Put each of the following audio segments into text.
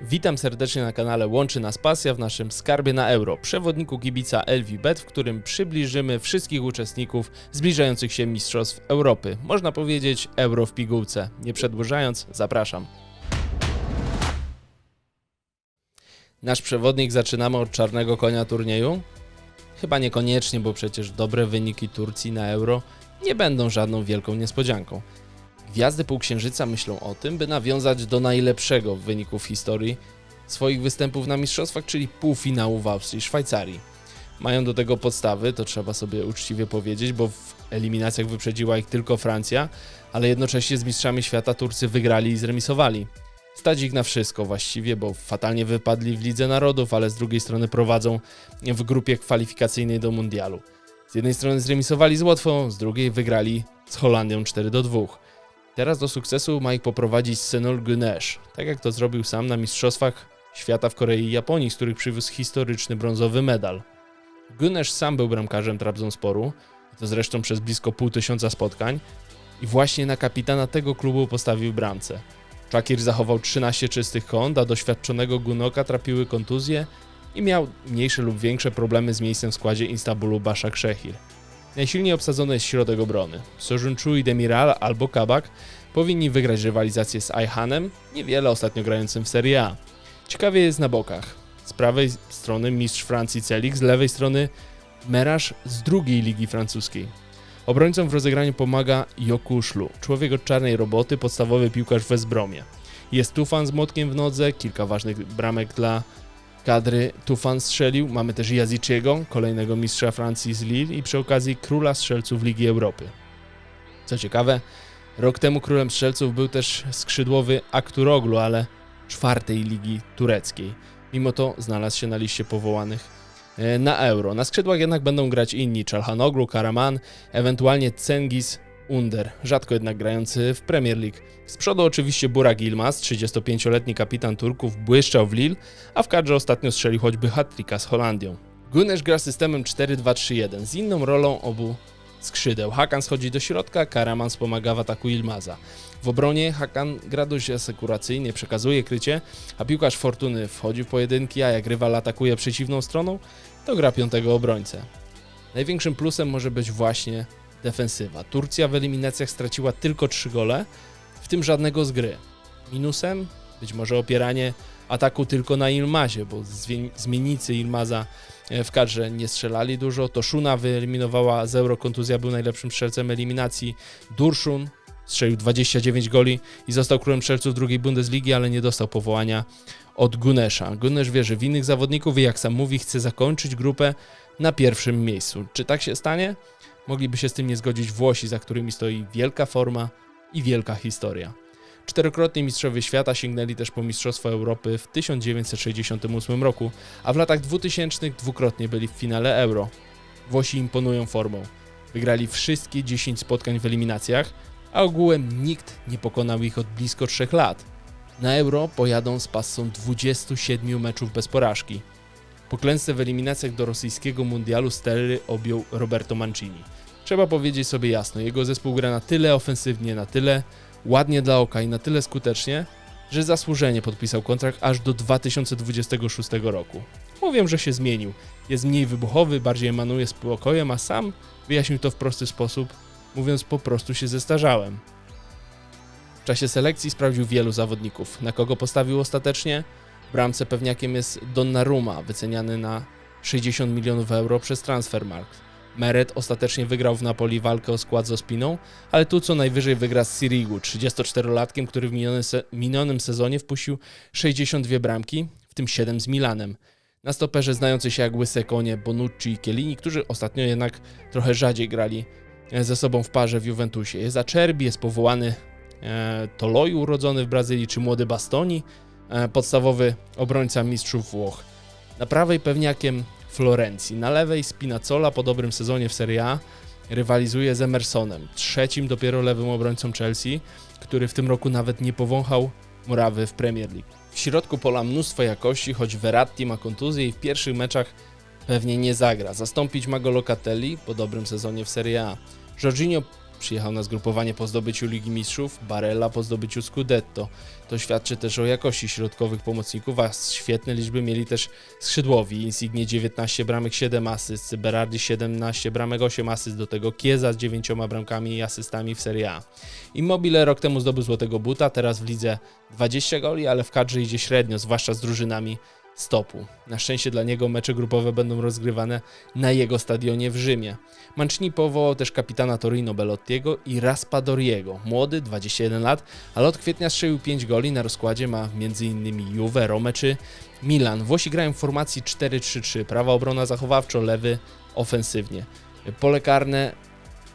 Witam serdecznie na kanale Łączy Nas Pasja w naszym skarbie na euro, przewodniku kibica LVBet, w którym przybliżymy wszystkich uczestników zbliżających się Mistrzostw Europy. Można powiedzieć euro w pigułce. Nie przedłużając, zapraszam. Nasz przewodnik zaczynamy od czarnego konia turnieju? Chyba niekoniecznie, bo przecież dobre wyniki Turcji na euro nie będą żadną wielką niespodzianką. Gwiazdy Półksiężyca myślą o tym, by nawiązać do najlepszego w wyniku w historii swoich występów na mistrzostwach, czyli półfinału w Austrii i Szwajcarii. Mają do tego podstawy, to trzeba sobie uczciwie powiedzieć, bo w eliminacjach wyprzedziła ich tylko Francja, ale jednocześnie z mistrzami świata Turcy wygrali i zremisowali. Stać ich na wszystko właściwie, bo fatalnie wypadli w Lidze Narodów, ale z drugiej strony prowadzą w grupie kwalifikacyjnej do Mundialu. Z jednej strony zremisowali z Łotwą, z drugiej wygrali z Holandią 4 do 2. Teraz do sukcesu ma ich poprowadzić Senol Gunesh, tak jak to zrobił sam na Mistrzostwach Świata w Korei i Japonii, z których przywiózł historyczny brązowy medal. Gunesh sam był bramkarzem Trabzonsporu, to zresztą przez blisko pół tysiąca spotkań, i właśnie na kapitana tego klubu postawił bramce. Czakir zachował 13 czystych kąt, a doświadczonego Gunoka trapiły kontuzje i miał mniejsze lub większe problemy z miejscem w składzie Istanbulu Baszak Szehir. Najsilniej obsadzony jest środek obrony. Sojunchu i Demiral albo Kabak powinni wygrać rywalizację z Ayhanem, niewiele ostatnio grającym w Serie A. Ciekawie jest na bokach. Z prawej strony mistrz Francji Celik, z lewej strony Merasz z drugiej ligi francuskiej. Obrońcom w rozegraniu pomaga Joku Szlu, człowiek od czarnej roboty, podstawowy piłkarz w Westbromie. Jest Tufan z młotkiem w nodze, kilka ważnych bramek dla kadry Tufan strzelił. Mamy też Jaziciego, kolejnego mistrza Francji z Lille i przy okazji króla strzelców Ligi Europy. Co ciekawe, rok temu królem strzelców był też skrzydłowy Akturoglu, ale czwartej ligi tureckiej. Mimo to znalazł się na liście powołanych e, na euro. Na skrzydłach jednak będą grać inni, Czalhanoglu, Karaman, ewentualnie Cengiz Under, rzadko jednak grający w Premier League. Z przodu oczywiście Burak Ilmaz, 35-letni kapitan Turków, błyszczał w Lille, a w kadrze ostatnio strzelił choćby hat z Holandią. Gunesh gra systemem 4-2-3-1 z inną rolą obu skrzydeł. Hakan schodzi do środka, Karaman wspomaga w ataku Ilmaza. W obronie Hakan gra dość asekuracyjnie, przekazuje krycie, a piłkarz Fortuny wchodzi w pojedynki, a jak rywal atakuje przeciwną stroną, to gra piątego obrońcę. Największym plusem może być właśnie defensywa. Turcja w eliminacjach straciła tylko 3 gole, w tym żadnego z gry. Minusem być może opieranie ataku tylko na Ilmazie, bo zmiennicy Ilmaza e, w kadrze nie strzelali dużo. To Szuna wyeliminowała z Euro, kontuzja był najlepszym strzelcem eliminacji. Durszun strzelił 29 goli i został królem strzelców drugiej Bundesligi, ale nie dostał powołania od Gunesza. Gunesz wierzy w innych zawodników i jak sam mówi, chce zakończyć grupę na pierwszym miejscu. Czy tak się stanie? Mogliby się z tym nie zgodzić Włosi, za którymi stoi wielka forma i wielka historia. Czterokrotni mistrzowie świata sięgnęli też po Mistrzostwo Europy w 1968 roku, a w latach 2000 dwukrotnie byli w finale Euro. Włosi imponują formą. Wygrali wszystkie 10 spotkań w eliminacjach, a ogółem nikt nie pokonał ich od blisko 3 lat. Na Euro pojadą z passą 27 meczów bez porażki. Po klęsce w eliminacjach do rosyjskiego mundialu stery objął Roberto Mancini. Trzeba powiedzieć sobie jasno, jego zespół gra na tyle ofensywnie, na tyle ładnie dla oka i na tyle skutecznie, że zasłużenie podpisał kontrakt aż do 2026 roku. Mówię, że się zmienił. Jest mniej wybuchowy, bardziej emanuje spokojem, a sam wyjaśnił to w prosty sposób, mówiąc po prostu się zestarzałem. W czasie selekcji sprawdził wielu zawodników. Na kogo postawił ostatecznie? Bramce pewniakiem jest Donnarumma, wyceniany na 60 milionów euro przez Transfermarkt. Meret ostatecznie wygrał w Napoli walkę o skład z Ospiną, ale tu co najwyżej wygra z Sirigu, 34-latkiem, który w minionym, se minionym sezonie wpuścił 62 bramki, w tym 7 z Milanem. Na stoperze znający się jak łyse konie Bonucci i Chiellini, którzy ostatnio jednak trochę rzadziej grali e, ze sobą w parze w Juventusie. Jest Acerbi, jest powołany e, urodzony w Brazylii, czy młody Bastoni, e, podstawowy obrońca mistrzów Włoch. Na prawej pewniakiem Florencji. Na lewej Spinazzola po dobrym sezonie w Serie A rywalizuje z Emersonem, trzecim dopiero lewym obrońcą Chelsea, który w tym roku nawet nie powąchał murawy w Premier League. W środku pola mnóstwo jakości, choć Verratti ma kontuzję i w pierwszych meczach pewnie nie zagra. Zastąpić ma go Locatelli po dobrym sezonie w Serie A. Jorginho przyjechał na zgrupowanie po zdobyciu Ligi Mistrzów, Barella po zdobyciu Scudetto. To świadczy też o jakości środkowych pomocników, a świetne liczby mieli też skrzydłowi. Insigne 19 bramek, 7 asyst, Berardi 17 bramek, 8 asyst, do tego Kieza z 9 bramkami i asystami w Serie A. Immobile rok temu zdobył złotego buta, teraz w lidze 20 goli, ale w kadrze idzie średnio, zwłaszcza z drużynami stopu. Na szczęście dla niego mecze grupowe będą rozgrywane na jego stadionie w Rzymie. Mancini powołał też kapitana Torino Bellottiego i Raspadoriego. Młody, 21 lat, ale od kwietnia strzelił 5 goli, na rozkładzie ma m.in. Juve, Rome czy Milan. Włosi grają w formacji 4-3-3, prawa obrona zachowawczo, lewy ofensywnie. Pole karne,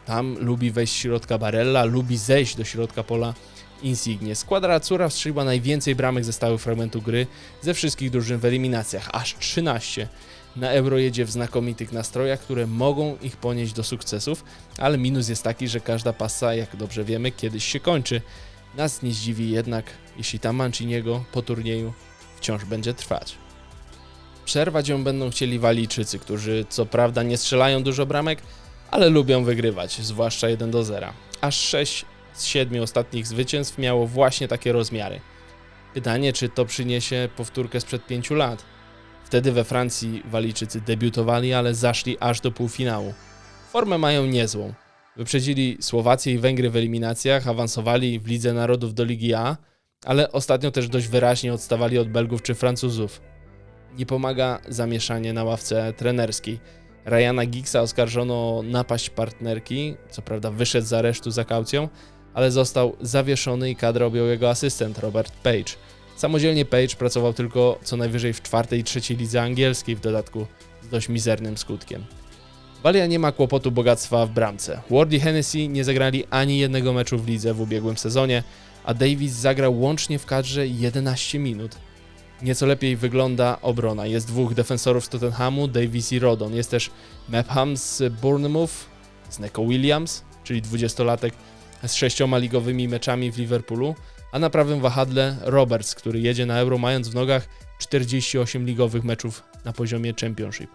tam lubi wejść środka Barella, lubi zejść do środka pola Insignie. Składra Cura strzeliła najwięcej bramek ze stałych fragmentu gry ze wszystkich drużyn w eliminacjach, aż 13. Na Euro jedzie w znakomitych nastrojach, które mogą ich ponieść do sukcesów, ale minus jest taki, że każda pasa, jak dobrze wiemy, kiedyś się kończy. Nas nie zdziwi jednak, jeśli ta Manciniego po turnieju wciąż będzie trwać. Przerwać ją będą chcieli Walijczycy, którzy co prawda nie strzelają dużo bramek, ale lubią wygrywać, zwłaszcza 1 do 0. Aż 6 z 7 ostatnich zwycięstw miało właśnie takie rozmiary. Pytanie, czy to przyniesie powtórkę sprzed 5 lat. Wtedy we Francji Walijczycy debiutowali, ale zaszli aż do półfinału. Formę mają niezłą. Wyprzedzili Słowację i Węgry w eliminacjach, awansowali w Lidze Narodów do Ligi A, ale ostatnio też dość wyraźnie odstawali od Belgów czy Francuzów. Nie pomaga zamieszanie na ławce trenerskiej. Ryana Giggsa oskarżono o napaść partnerki, co prawda wyszedł z aresztu za kaucją, ale został zawieszony i kadrę objął jego asystent Robert Page. Samodzielnie Page pracował tylko co najwyżej w czwartej i trzeciej lidze angielskiej, w dodatku z dość mizernym skutkiem. Walia nie ma kłopotu bogactwa w bramce. Ward i Hennessy nie zagrali ani jednego meczu w lidze w ubiegłym sezonie, a Davis zagrał łącznie w kadrze 11 minut. Nieco lepiej wygląda obrona. Jest dwóch defensorów z Tottenhamu, Davis i Rodon. Jest też Mepham z Bournemouth, z Neko Williams, czyli 20-latek z sześcioma ligowymi meczami w Liverpoolu, a na prawym wahadle Roberts, który jedzie na Euro mając w nogach 48 ligowych meczów na poziomie Championship.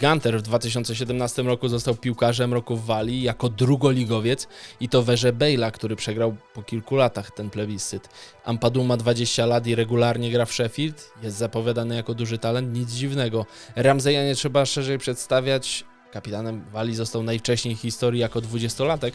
Gunter w 2017 roku został piłkarzem roku w Walii jako drugoligowiec i to werze Bale'a, który przegrał po kilku latach ten plebiscyt. Ampadu ma 20 lat i regularnie gra w Sheffield, jest zapowiadany jako duży talent, nic dziwnego. Ramseya nie trzeba szerzej przedstawiać, kapitanem Walii został najwcześniej w historii jako 20-latek,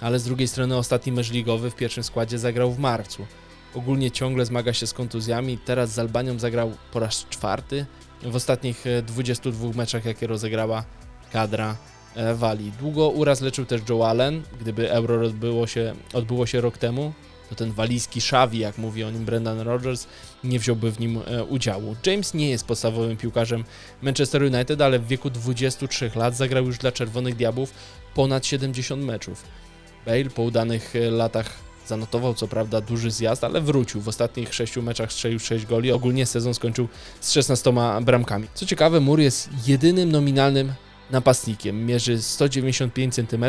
ale z drugiej strony ostatni mecz ligowy w pierwszym składzie zagrał w marcu. Ogólnie ciągle zmaga się z kontuzjami, teraz z Albanią zagrał po raz czwarty w ostatnich 22 meczach, jakie rozegrała kadra e, Walii. Długo uraz leczył też Joe Allen, gdyby Euro odbyło się, odbyło się rok temu, to ten walijski Xavi, jak mówi o nim Brendan Rodgers, nie wziąłby w nim e, udziału. James nie jest podstawowym piłkarzem Manchester United, ale w wieku 23 lat zagrał już dla Czerwonych Diabłów ponad 70 meczów. Bale po udanych e, latach zanotował co prawda duży zjazd, ale wrócił. W ostatnich sześciu meczach strzelił 6 goli. Ogólnie sezon skończył z 16 bramkami. Co ciekawe, Mur jest jedynym nominalnym napastnikiem. Mierzy 195 cm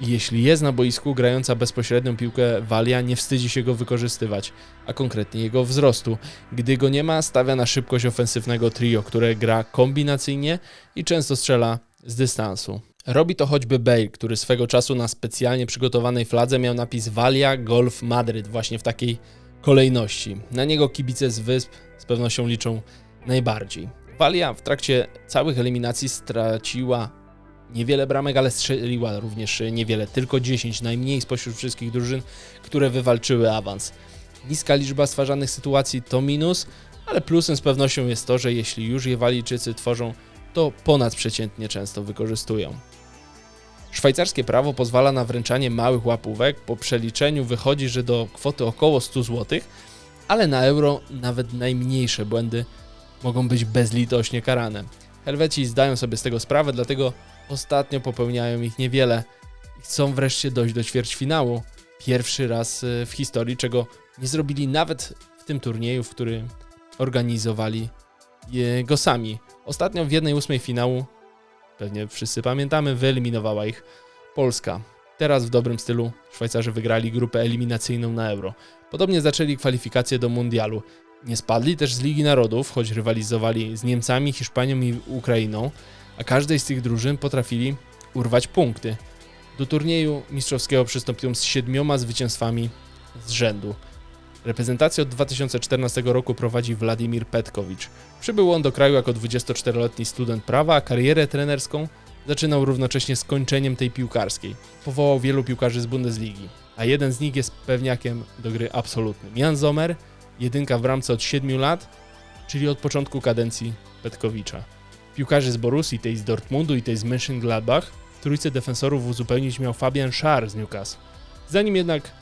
jeśli jest na boisku grająca bezpośrednią piłkę Walia, nie wstydzi się go wykorzystywać, a konkretnie jego wzrostu. Gdy go nie ma, stawia na szybkość ofensywnego trio, które gra kombinacyjnie i często strzela z dystansu. Robi to choćby Bale, który swego czasu na specjalnie przygotowanej fladze miał napis Walia Golf Madryt, właśnie w takiej kolejności. Na niego kibice z wysp z pewnością liczą najbardziej. Walia w trakcie całych eliminacji straciła niewiele bramek, ale strzeliła również niewiele, tylko 10, najmniej spośród wszystkich drużyn, które wywalczyły awans. Niska liczba stwarzanych sytuacji to minus, ale plusem z pewnością jest to, że jeśli już je Walijczycy tworzą, to ponadprzeciętnie często wykorzystują. Szwajcarskie prawo pozwala na wręczanie małych łapówek. Po przeliczeniu wychodzi, że do kwoty około 100 zł, ale na euro nawet najmniejsze błędy mogą być bezlitośnie karane. Helweci zdają sobie z tego sprawę, dlatego ostatnio popełniają ich niewiele i chcą wreszcie dojść do ćwierćfinału. Pierwszy raz y, w historii, czego nie zrobili nawet w tym turnieju, w którym organizowali go sami. Ostatnio w jednej ósmej finału pewnie wszyscy pamiętamy, wyeliminowała ich Polska. Teraz w dobrym stylu Szwajcarzy wygrali grupę eliminacyjną na Euro. Podobnie zaczęli kwalifikacje do Mundialu. Nie spadli też z Ligi Narodów, choć rywalizowali z Niemcami, Hiszpanią i Ukrainą, a każdej z tych drużyn potrafili urwać punkty. Do turnieju mistrzowskiego przystąpią z siedmioma zwycięstwami z rzędu. Reprezentację od 2014 roku prowadzi Władimir Petkowicz. Przybył on do kraju jako 24-letni student prawa, a karierę trenerską zaczynał równocześnie z kończeniem tej piłkarskiej. Powołał wielu piłkarzy z Bundesligi, a jeden z nich jest pewniakiem do gry absolutnym. Jan Zomer, jedynka w bramce od 7 lat, czyli od początku kadencji Petkowicza. Piłkarzy z Borussii, tej z Dortmundu i tej z Mönchengladbach, trójce defensorów uzupełnić miał Fabian Schär z Newcastle. Zanim jednak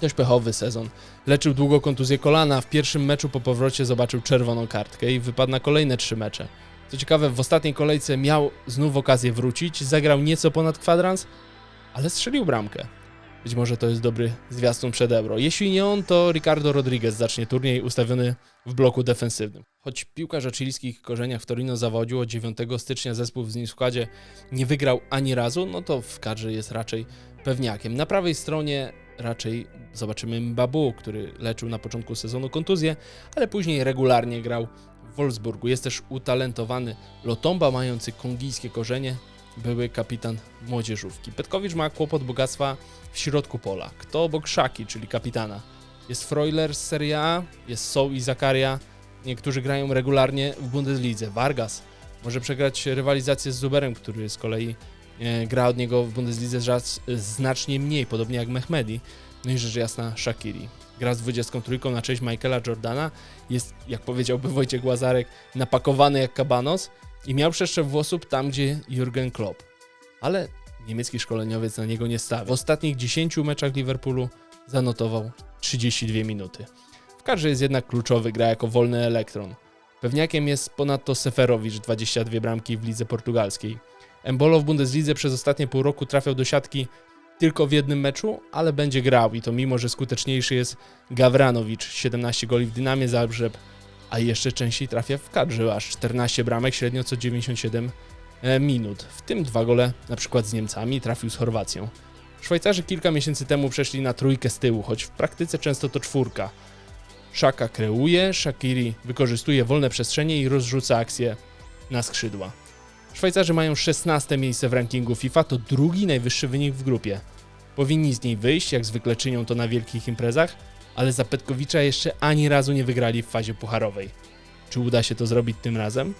dość pechowy sezon. Leczył długo kontuzję kolana, w pierwszym meczu po powrocie zobaczył czerwoną kartkę i wypadł na kolejne trzy mecze. Co ciekawe, w ostatniej kolejce miał znów okazję wrócić, zagrał nieco ponad kwadrans, ale strzelił bramkę. Być może to jest dobry zwiastun przed Euro. Jeśli nie on, to Ricardo Rodriguez zacznie turniej ustawiony w bloku defensywnym. Choć piłkarz o chilijskich korzeniach w Torino zawodził od 9 stycznia zespół w składzie nie wygrał ani razu, no to w kadrze jest raczej pewniakiem. Na prawej stronie raczej zobaczymy Mbabu, który leczył na początku sezonu kontuzję, ale później regularnie grał w Wolfsburgu. Jest też utalentowany Lotomba, mający kongijskie korzenie, były kapitan młodzieżówki. Petkowicz ma kłopot bogactwa w środku pola. Kto obok Szaki, czyli kapitana? Jest Freuler z Serie A, jest Soł i Zakaria. Niektórzy grają regularnie w Bundeslidze. Vargas może przegrać rywalizację z Zuberem, który z kolei gra od niego w Bundeslidze znacznie mniej, podobnie jak Mehmedi. No i rzecz jasna Shakiri. Gra z 23 na cześć Michaela Jordana. Jest, jak powiedziałby Wojciech Łazarek, napakowany jak kabanos i miał przeszczep włosów tam, gdzie Jurgen Klopp. Ale niemiecki szkoleniowiec na niego nie stawia. W ostatnich 10 meczach Liverpoolu zanotował 32 minuty. W kadrze jest jednak kluczowy, gra jako wolny elektron. Pewniakiem jest ponadto Seferowicz, 22 bramki w lidze portugalskiej. Embolo w Bundeslidze przez ostatnie pół roku trafiał do siatki tylko w jednym meczu, ale będzie grał i to mimo, że skuteczniejszy jest Gawranowicz, 17 goli w Dynamie Zagrzeb, a jeszcze częściej trafia w kadrze, aż 14 bramek średnio co 97 e, minut. W tym dwa gole na przykład z Niemcami, trafił z Chorwacją. Szwajcarzy kilka miesięcy temu przeszli na trójkę z tyłu, choć w praktyce często to czwórka. Szaka kreuje, Shakiri wykorzystuje wolne przestrzenie i rozrzuca akcję na skrzydła. Szwajcarzy mają 16 miejsce w rankingu FIFA, to drugi najwyższy wynik w grupie. Powinni z niej wyjść, jak zwykle czynią to na wielkich imprezach, ale za Petkowicza jeszcze ani razu nie wygrali w fazie pucharowej. Czy uda się to zrobić tym razem?